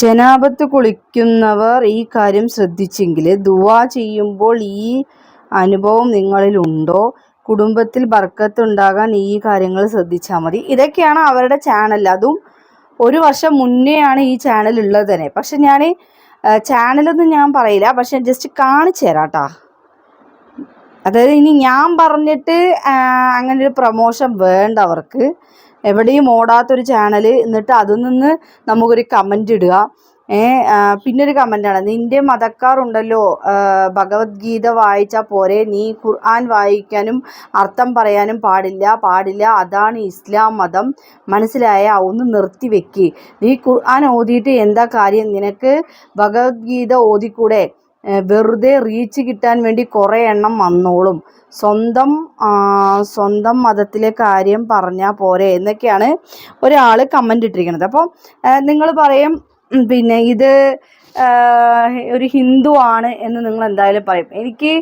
ജനാപത്ത് കുളിക്കുന്നവർ ഈ കാര്യം ശ്രദ്ധിച്ചെങ്കിൽ ദുവാ ചെയ്യുമ്പോൾ ഈ അനുഭവം നിങ്ങളിലുണ്ടോ? കുടുംബത്തിൽ ബർക്കത്തുണ്ടാകാൻ ഈ കാര്യങ്ങൾ ശ്രദ്ധിച്ചാൽ മതി. ഇതൊക്കെയാണ് അവരുടെ ചാനൽ. അതും ഒരു വർഷം മുന്നേയാണ് ഈ ചാനൽ ഉള്ളത് തന്നെ. പക്ഷെ ഞാൻ ചാനലൊന്നും ഞാൻ പറയില്ല. പക്ഷെ ജസ്റ്റ് കാണിച്ചു തരാം അതായത് ഇനി ഞാൻ പറഞ്ഞിട്ട് അങ്ങനെ ഒരു പ്രൊമോഷൻ വേണ്ട അവർക്ക്. എവിടെയും ഓടാത്തൊരു ചാനൽ എന്നിട്ട് അതിൽ നിന്ന് നമുക്കൊരു കമന്റ് ഇടുക. ഏ പിന്നൊരു കമന്റാണ് നിന്റെ ആ, ഭഗവത്ഗീത വായിച്ചാൽ പോരെ. നീ ഖുർആൻ വായിക്കാനും അർത്ഥം പറയാനും പാടില്ല. പാടില്ല. അതാണ് ഇസ്ലാം മതം. മനസ്സിലായ ഒന്ന് നിർത്തി വെക്ക്. നീ ഖുർആൻ ഓതിയിട്ട് എന്താ കാര്യം? നിനക്ക് ഭഗവത്ഗീത ഓതിക്കൂടെ? വെറുതെ റീച്ച് കിട്ടാൻ വേണ്ടി കുറേ എണ്ണം വന്നോളും. സ്വന്തം സ്വന്തം മതത്തിലെ കാര്യം പറഞ്ഞാൽ പോരെ എന്നൊക്കെയാണ് ഒരാൾ കമന്റ് ഇട്ടിരിക്കുന്നത്. അപ്പോൾ നിങ്ങൾ പറയും പിന്നെ ഇത് ഒരു ഹിന്ദു ആണ് എന്ന് നിങ്ങൾ എന്തായാലും പറയും. എനിക്ക്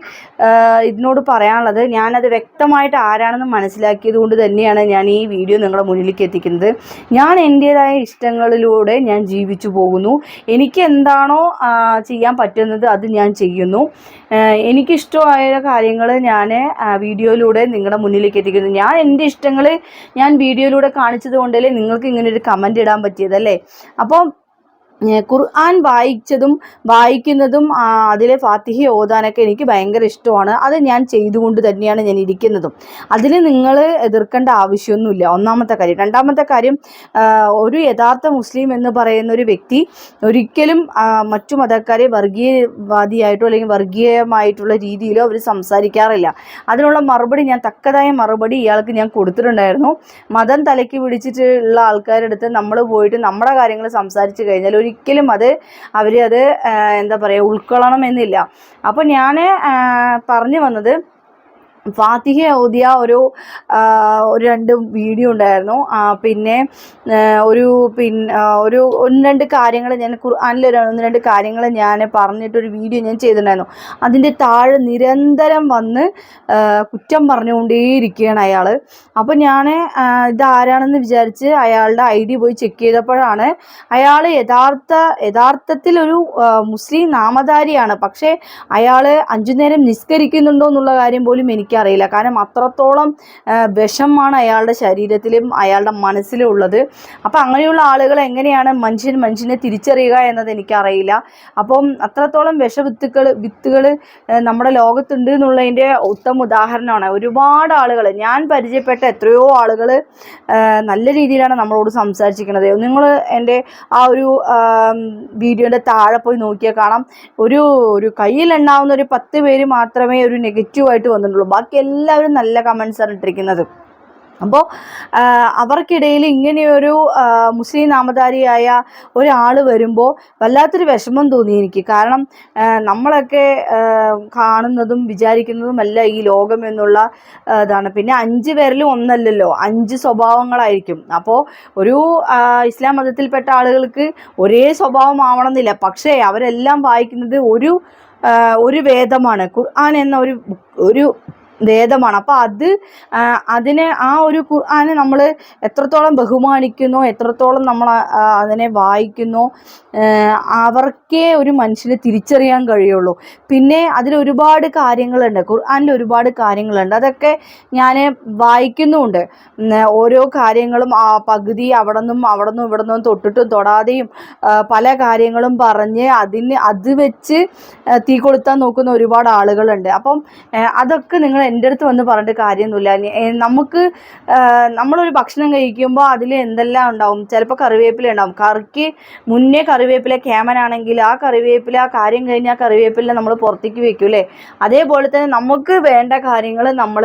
ഇതിനോട് പറയാനുള്ളത് ഞാനത് വ്യക്തമായിട്ട് ആരാണെന്ന് മനസ്സിലാക്കിയത് കൊണ്ട് തന്നെയാണ് ഞാൻ ഈ വീഡിയോ നിങ്ങളുടെ മുന്നിലേക്ക് എത്തിക്കുന്നത്. ഞാൻ എന്റേതായ ഇഷ്ടങ്ങളിലൂടെ ഞാൻ ജീവിച്ചു പോകുന്നു. എനിക്ക് എന്താണോ ചെയ്യാൻ പറ്റുന്നത് അത് ഞാൻ ചെയ്യുന്നു. എനിക്കിഷ്ടമായ കാര്യങ്ങൾ ഞാൻ വീഡിയോയിലൂടെ നിങ്ങളുടെ മുന്നിലേക്ക് എത്തിക്കുന്നു. ഞാൻ എന്റെ ഇഷ്ടങ്ങൾ ഞാൻ വീഡിയോയിലൂടെ കാണിച്ചത് കൊണ്ടല്ലേ നിങ്ങൾക്ക് ഇങ്ങനെ ഒരു കമന്റ് ഇടാൻ പറ്റിയതല്ലേ? അപ്പോൾ ഏ, ഖുർആൻ വായിച്ചതും വായിക്കുന്നതും അതിലെ ഫാത്തിഹ ഓതാനൊക്കെ എനിക്ക് ഭയങ്കര ഇഷ്ടമാണ്. അത് ഞാൻ ചെയ്തുകൊണ്ട് തന്നെയാണ് ഞാൻ ഇരിക്കുന്നതും. അതിൽ നിങ്ങൾ എതിർക്കേണ്ട ആവശ്യമൊന്നുമില്ല. ഒന്നാമത്തെ കാര്യം. രണ്ടാമത്തെ കാര്യം ഒരു യഥാർത്ഥ മുസ്ലിം എന്ന് പറയുന്ന ഒരു വ്യക്തി ഒരിക്കലും മറ്റു മതക്കാരെ വർഗീയവാദിയായിട്ടോ അല്ലെങ്കിൽ വർഗീയമായിട്ടുള്ള രീതിയിലോ അവർ സംസാരിക്കാറില്ല. അതിനുള്ള മറുപടി ഞാൻ തക്കതായ മറുപടി ഇയാൾക്ക് ഞാൻ കൊടുത്തിട്ടുണ്ടായിരുന്നു. മതം തലയ്ക്ക് പിടിച്ചിട്ടുള്ള ആൾക്കാരുടെ അടുത്ത് നമ്മൾ പോയിട്ട് നമ്മുടെ കാര്യങ്ങൾ സംസാരിച്ച് കഴിഞ്ഞാൽ അത് അവർ അത് എന്താ പറയുക ഉൾക്കൊള്ളണമെന്നില്ല അപ്പോൾ ഞാൻ പറഞ്ഞു വന്നത് ഫാത്തിഹ ഓതിയ ഒരു ഒരു രണ്ട് വീഡിയോ ഉണ്ടായിരുന്നു. പിന്നെ ഒരു പിന്നെ ഒരു ഒന്ന് രണ്ട് കാര്യങ്ങൾ ഞാൻ ഖുർആാനിൽ ഒരു ഒന്ന് രണ്ട് കാര്യങ്ങൾ ഞാൻ പറഞ്ഞിട്ടൊരു വീഡിയോ ഞാൻ ചെയ്തിട്ടുണ്ടായിരുന്നു. അതിന്റെ താഴെ നിരന്തരം വന്ന് കുറ്റം പറഞ്ഞുകൊണ്ടേയിരിക്കുകയാണ് അയാൾ. അപ്പോൾ ഞാൻ ഇതാരാണെന്ന് വിചാരിച്ച് അയാളുടെ ഐ ഡി പോയി ചെക്ക് ചെയ്തപ്പോഴാണ് അയാൾ യഥാർത്ഥ യഥാർത്ഥത്തിൽ ഒരു മുസ്ലിം നാമധാരിയാണ്. പക്ഷേ അയാൾ അഞ്ചു നേരം നിസ്കരിക്കുന്നുണ്ടോ എന്നുള്ള കാര്യം പോലും എനിക്കറിയില്ല. കാരണം അത്രത്തോളം വിഷമാണ് അയാളുടെ ശരീരത്തിലും അയാളുടെ മനസ്സിലും ഉള്ളത്. അപ്പം അങ്ങനെയുള്ള ആളുകൾ എങ്ങനെയാണ് മനുഷ്യൻ മനുഷ്യനെ തിരിച്ചറിയുക എന്നത് എനിക്കറിയില്ല. അപ്പം അത്രത്തോളം വിഷവിത്തുക്കൾ വിത്തുകൾ നമ്മുടെ ലോകത്തുണ്ട് എന്നുള്ളതിന്റെ ഉത്തമ ഉദാഹരണമാണ്. ഒരുപാട് ആളുകൾ ഞാൻ പരിചയപ്പെട്ട എത്രയോ ആളുകൾ നല്ല രീതിയിലാണ് നമ്മളോട് സംസാരിച്ചിരിക്കുന്നത്. നിങ്ങൾ എന്റെ ആ ഒരു വീഡിയോന്റെ താഴെ പോയി നോക്കിയാൽ കാണാം. ഒരു ഒരു കയ്യിൽ എണ്ണാവുന്ന ഒരു പത്ത് പേര് മാത്രമേ ഒരു നെഗറ്റീവായിട്ട് വന്നിട്ടുള്ളൂ. എല്ലാവരും നല്ല കമൻസാണ് ഇട്ടിരിക്കുന്നത്. അപ്പോൾ അവർക്കിടയിൽ ഇങ്ങനെയൊരു മുസ്ലിം നാമധാരിയായ ഒരാൾ വരുമ്പോൾ വല്ലാത്തൊരു വിഷമം തോന്നി എനിക്ക്. കാരണം നമ്മളൊക്കെ കാണുന്നതും വിചാരിക്കുന്നതും അല്ല ഈ ലോകം എന്നുള്ള ഇതാണ്. പിന്നെ അഞ്ച് പേരിലും ഒന്നല്ലല്ലോ അഞ്ച് സ്വഭാവങ്ങളായിരിക്കും. അപ്പോൾ ഒരു ഇസ്ലാം മതത്തിൽപ്പെട്ട ആളുകൾക്ക് ഒരേ സ്വഭാവം ആവണമെന്നില്ല പക്ഷേ അവരെല്ലാം വായിക്കുന്നത് ഒരു ഒരു വേദമാണ്. ഖുർആൻ എന്ന ഒരു ഒരു വേദമാണ് അപ്പോൾ അത് അതിനെ ആ ഒരു ഖുർആാനെ നമ്മൾ എത്രത്തോളം ബഹുമാനിക്കുന്നു എത്രത്തോളം നമ്മൾ അതിനെ വായിക്കുന്നു അവർക്കേ ഒരു മനുഷ്യനെ തിരിച്ചറിയാൻ കഴിയുള്ളൂ. പിന്നെ അതിൽ ഒരുപാട് കാര്യങ്ങളുണ്ട്. ഖുർആാനിൽ ഒരുപാട് കാര്യങ്ങളുണ്ട്. അതൊക്കെ ഞാൻ വായിക്കുന്നുമുണ്ട്. ഓരോ കാര്യങ്ങളും ആ പകുതി അവിടെ നിന്നും അവിടെ നിന്നും ഇവിടെ നിന്നും തൊട്ടിട്ടും തൊടാതെയും പല കാര്യങ്ങളും പറഞ്ഞ് അതിന് അത് വെച്ച് തീ കൊളുത്താൻ നോക്കുന്ന ഒരുപാട് ആളുകളുണ്ട്. അപ്പം അതൊക്കെ നിങ്ങൾ എന്റെ അടുത്ത് വന്ന് പറഞ്ഞിട്ട് കാര്യമൊന്നുമില്ല. നമുക്ക് നമ്മളൊരു ഭക്ഷണം കഴിക്കുമ്പോൾ അതിൽ എന്തെല്ലാം ഉണ്ടാവും? ചിലപ്പോൾ കറിവേപ്പില ഉണ്ടാവും. കറിക്ക് മുന്നേ കറിവേപ്പില ക്യാമനാണെങ്കിൽ ആ കറിവേപ്പില ആ കാര്യം കഴിഞ്ഞ് ആ കറിവേപ്പില നമ്മൾ പുറത്തേക്ക് വെക്കും അല്ലേ അതേപോലെ തന്നെ നമുക്ക് വേണ്ട കാര്യങ്ങൾ നമ്മൾ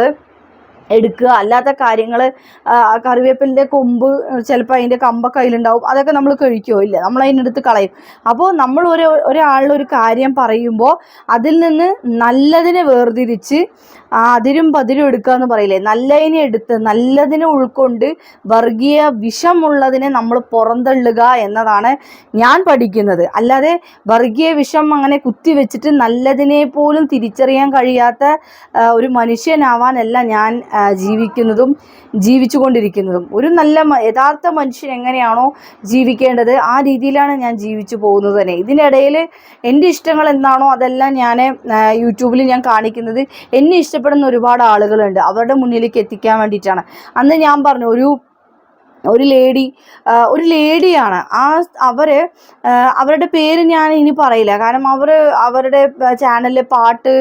എടുക്കുക. അല്ലാത്ത കാര്യങ്ങൾ കറിവേപ്പിലിന്റെ കൊമ്പ് ചിലപ്പോൾ അതിന്റെ കമ്പൊക്കെ അതിലുണ്ടാവും. അതൊക്കെ നമ്മൾ കഴിക്കുമോ ഇല്ല. നമ്മൾ അതിനെടുത്ത് കളയും. അപ്പോൾ നമ്മൾ ഒരു ഒരാളൊരു ഒരു കാര്യം പറയുമ്പോൾ അതിൽ നിന്ന് നല്ലതിനെ വേർതിരിച്ച് അതിരും പതിരും എടുക്കുക എന്ന് പറയില്ലേ? നല്ലതിനെ എടുത്ത് നല്ലതിനെ ഉൾക്കൊണ്ട് വർഗീയ വിഷമുള്ളതിനെ നമ്മൾ പുറന്തള്ളുക എന്നതാണ് ഞാൻ പഠിക്കുന്നത്. അല്ലാതെ വർഗീയ വിഷം അങ്ങനെ കുത്തിവെച്ചിട്ട് നല്ലതിനെ പോലും തിരിച്ചറിയാൻ കഴിയാത്ത ഒരു മനുഷ്യനാവാനല്ല ഞാൻ ജീവിക്കുന്നതും ജീവിച്ചുകൊണ്ടിരിക്കുന്നതും. ഒരു നല്ല യഥാർത്ഥ മനുഷ്യൻ എങ്ങനെയാണോ ജീവിക്കേണ്ടത് ആ രീതിയിലാണ് ഞാൻ ജീവിച്ചു പോകുന്നത് തന്നെ. ഇതിനിടയിൽ എന്റെ ഇഷ്ടങ്ങൾ എന്താണോ അതെല്ലാം ഞാൻ യൂട്യൂബിൽ ഞാൻ കാണിക്കുന്നത് എന്നെ ഇഷ്ടപ്പെടുന്ന ഒരുപാട് ആളുകളുണ്ട്. അവരുടെ മുന്നിലേക്ക് എത്തിക്കാൻ വേണ്ടിയിട്ടാണ്. അന്ന് ഞാൻ പറഞ്ഞു ഒരു ഒരു ലേഡി ഒരു ലേഡിയാണ്. ആ അവർ അവരുടെ പേര് ഞാൻ ഇനി പറയില്ല. കാരണം അവർ അവരുടെ ചാനലിലെ പാട്ട്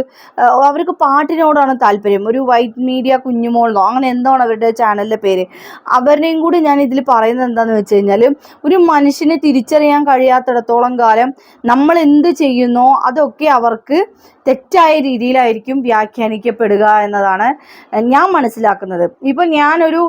അവർക്ക് പാട്ടിനോടാണ് താല്പര്യം. ഒരു വൈറ്റ് മീഡിയ കുഞ്ഞുമോളെന്നോ അങ്ങനെ എന്താണ് അവരുടെ ചാനലിലെ പേര്. അവരുടെയും കൂടി ഞാൻ ഇതിൽ പറയുന്നത് എന്താണെന്ന് വെച്ച് കഴിഞ്ഞാൽ ഒരു മനുഷ്യനെ തിരിച്ചറിയാൻ കഴിയാത്തിടത്തോളം കാലം നമ്മൾ എന്ത് ചെയ്യുന്നോ അതൊക്കെ അവർക്ക് തെറ്റായ രീതിയിലായിരിക്കും വ്യാഖ്യാനിക്കപ്പെടുക എന്നതാണ് ഞാൻ മനസ്സിലാക്കുന്നത്. ഇപ്പം ഞാനൊരു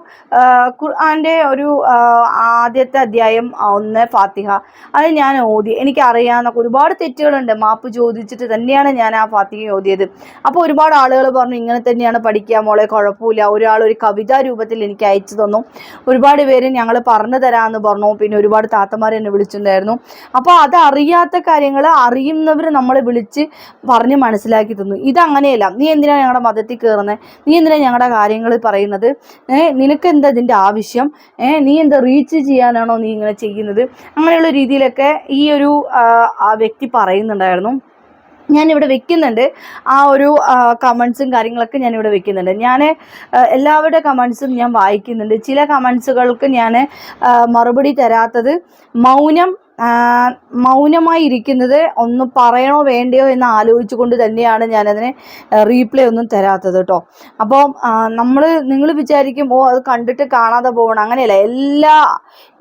ഖുർആന്റെ ഒരു ആ, ആദ്യത്തെ അധ്യായം ഒന്ന് ഫാത്തിഹ. അത് ഞാൻ ഓതി. എനിക്കറിയാവുന്ന ഒരുപാട് തെറ്റുകളുണ്ട്. മാപ്പ് ചോദിച്ചിട്ട് തന്നെയാണ് ഞാൻ ആ ഫാത്തിഹ ഓതിയത്. അപ്പോൾ ഒരുപാട് ആളുകൾ പറഞ്ഞു ഇങ്ങനെ തന്നെയാണ് പഠിക്കുക മോളെ കുഴപ്പമില്ല. ഒരാൾ ഒരു കവിതാ രൂപത്തിൽ എനിക്ക് അയച്ചു തന്നു. ഒരുപാട് പേര് ഞങ്ങൾ പറഞ്ഞു തരാമെന്ന് പറഞ്ഞു. പിന്നെ ഒരുപാട് താത്തമാർ എന്നെ വിളിച്ചിട്ടുണ്ടായിരുന്നു. അപ്പോൾ അത് അറിയാത്ത കാര്യങ്ങൾ അറിയുന്നവർ നമ്മളെ വിളിച്ച് പറഞ്ഞ് മനസ്സിലാക്കി തന്നു. ഇതങ്ങനെയല്ല. നീ എന്തിനാണ് ഞങ്ങളുടെ മതത്തിൽ കയറുന്നത് നീ എന്തിനാണ് ഞങ്ങളുടെ കാര്യങ്ങൾ പറയുന്നത്? നിനക്ക് എന്താ ഇതിന്റെ ആവശ്യം? നീ എന്താ റീച്ച് ചെയ്യാനാണോ നീ ഇങ്ങനെ ചെയ്യുന്നത്? അങ്ങനെയുള്ള രീതിയിലൊക്കെ ഈ ഒരു ആ, വ്യക്തി പറയുന്നുണ്ടായിരുന്നു. ഞാനിവിടെ വെക്കുന്നുണ്ട്. ആ ഒരു കമൻസും കാര്യങ്ങളൊക്കെ ഞാനിവിടെ വെക്കുന്നുണ്ട്. ഞാൻ എല്ലാവരുടെ കമൻസും ഞാൻ വായിക്കുന്നുണ്ട്. ചില കമൻസുകൾക്ക് ഞാൻ മറുപടി തരാത്തത് മൗനം മൗനമായി ഇരിക്കുന്നത് ഒന്ന് പറയണോ വേണ്ടയോ എന്ന് ആലോചിച്ചുകൊണ്ട് തന്നെയാണ് ഞാനതിന് റീപ്ലൈ ഒന്നും തരാത്തത് കേട്ടോ അപ്പോൾ നമ്മൾ നിങ്ങൾ വിചാരിക്കും ഓ അത് കണ്ടിട്ട് കാണാതെ പോകണം അങ്ങനെയല്ല. എല്ലാ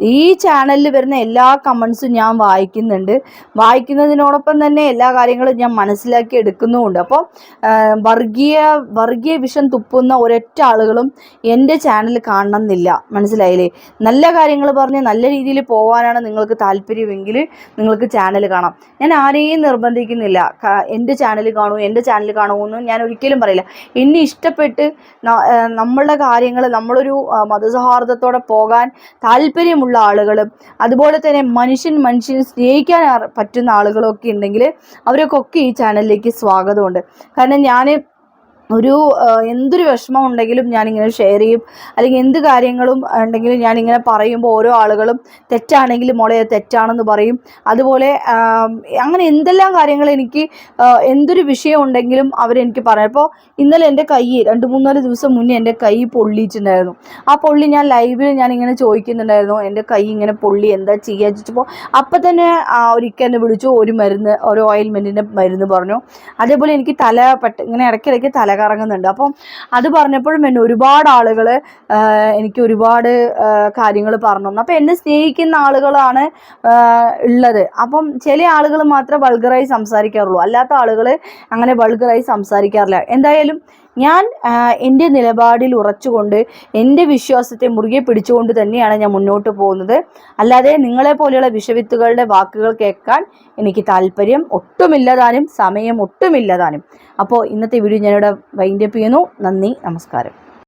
ഈ ചാനലിൽ വരുന്ന എല്ലാ കമൻസും ഞാൻ വായിക്കുന്നുണ്ട്. വായിക്കുന്നതിനോടൊപ്പം തന്നെ എല്ലാ കാര്യങ്ങളും ഞാൻ മനസ്സിലാക്കി എടുക്കുന്നുമുണ്ട്. അപ്പോൾ വർഗീയ വർഗീയ വിഷം തുപ്പുന്ന ഒരൊറ്റ ആളുകളും എന്റെ ചാനൽ കാണണമെന്നില്ല. മനസ്സിലായില്ലേ? നല്ല കാര്യങ്ങൾ പറഞ്ഞ് നല്ല രീതിയിൽ പോകാനാണ് നിങ്ങൾക്ക് താല്പര്യമെങ്കിൽ നിങ്ങൾക്ക് ചാനൽ കാണാം. ഞാൻ ആരെയും നിർബന്ധിക്കുന്നില്ല. എന്റെ ചാനൽ കാണൂ എന്റെ ചാനൽ കാണുമെന്നും ഞാൻ ഒരിക്കലും പറയില്ല. എന്നെ ഇഷ്ടപ്പെട്ട് നമ്മളുടെ കാര്യങ്ങൾ നമ്മളൊരു മതസൗഹാർദ്ദത്തോടെ പോകാൻ താല്പര്യമുള്ള ആളുകളും അതുപോലെ തന്നെ മനുഷ്യൻ മനുഷ്യൻ സ്നേഹിക്കാൻ പറ്റുന്ന ആളുകളൊക്കെ ഉണ്ടെങ്കിൽ അവരൊക്കെ ഈ ചാനലിലേക്ക് സ്വാഗതമുണ്ട്. കാരണം ഞാൻ ഒരു എന്തൊരു വിഷമം ഉണ്ടെങ്കിലും ഞാനിങ്ങനെ ഷെയർ ചെയ്യും. അല്ലെങ്കിൽ എന്ത് കാര്യങ്ങളും ഉണ്ടെങ്കിലും ഞാനിങ്ങനെ പറയുമ്പോൾ ഓരോ ആളുകളും തെറ്റാണെങ്കിലും മോളെ തെറ്റാണെന്ന് പറയും. അതുപോലെ അങ്ങനെ എന്തെല്ലാം കാര്യങ്ങൾ എനിക്ക് എന്തൊരു വിഷയം ഉണ്ടെങ്കിലും അവരെനിക്ക് പറയാം. അപ്പോൾ ഇന്നലെ എന്റെ കൈ രണ്ട് മൂന്നാൽ ദിവസം മുന്നേ എന്റെ കൈ പൊള്ളിയിട്ടുണ്ടായിരുന്നു. ആ പൊള്ളി ഞാൻ ലൈവിൽ ഞാൻ ഇങ്ങനെ ചോദിക്കുന്നുണ്ടായിരുന്നു. എന്റെ കൈ ഇങ്ങനെ പൊള്ളി എന്താ ചെയ്യുക ചോദിച്ചപ്പോൾ അപ്പം തന്നെ ഒരിക്കൽ എന്നെ വിളിച്ചു ഒരു മരുന്ന് ഒരു ഓയിൽമെന്റിന്റെ മരുന്ന് പറഞ്ഞു. അതേപോലെ എനിക്ക് തല പെട്ട ഇങ്ങനെ ഇടയ്ക്കിടയ്ക്ക് തല കറങ്ങുന്നുണ്ട്. അപ്പം അത് പറഞ്ഞപ്പോഴും എന്നെ ഒരുപാട് ആളുകൾ എനിക്ക് ഒരുപാട് കാര്യങ്ങൾ പറഞ്ഞു അപ്പം എന്നെ സ്നേഹിക്കുന്ന ആളുകളാണ് ഉള്ളത്. അപ്പം ചില ആളുകൾ മാത്രമേ വൾഗറായി സംസാരിക്കാറുള്ളൂ. അല്ലാത്ത ആളുകൾ അങ്ങനെ വൾഗറായി സംസാരിക്കാറില്ല. എന്തായാലും ഞാൻ എന്റെ നിലപാടിൽ ഉറച്ചുകൊണ്ട് എന്റെ വിശ്വാസത്തെ മുറുകെ പിടിച്ചുകൊണ്ട് തന്നെയാണ് ഞാൻ മുന്നോട്ട് പോകുന്നത്. അല്ലാതെ നിങ്ങളെ പോലെയുള്ള വിഷവിത്തുകളുടെ വാക്കുകൾ കേൾക്കാൻ എനിക്ക് താല്പര്യം ഒട്ടുമില്ലതാനും സമയം ഒട്ടുമില്ലതാനും. അപ്പോൾ ഇന്നത്തെ വീഡിയോ ഞാനിവിടെ വൈൻഡപ്പ് ചെയ്യുന്നു. നന്ദി നമസ്കാരം.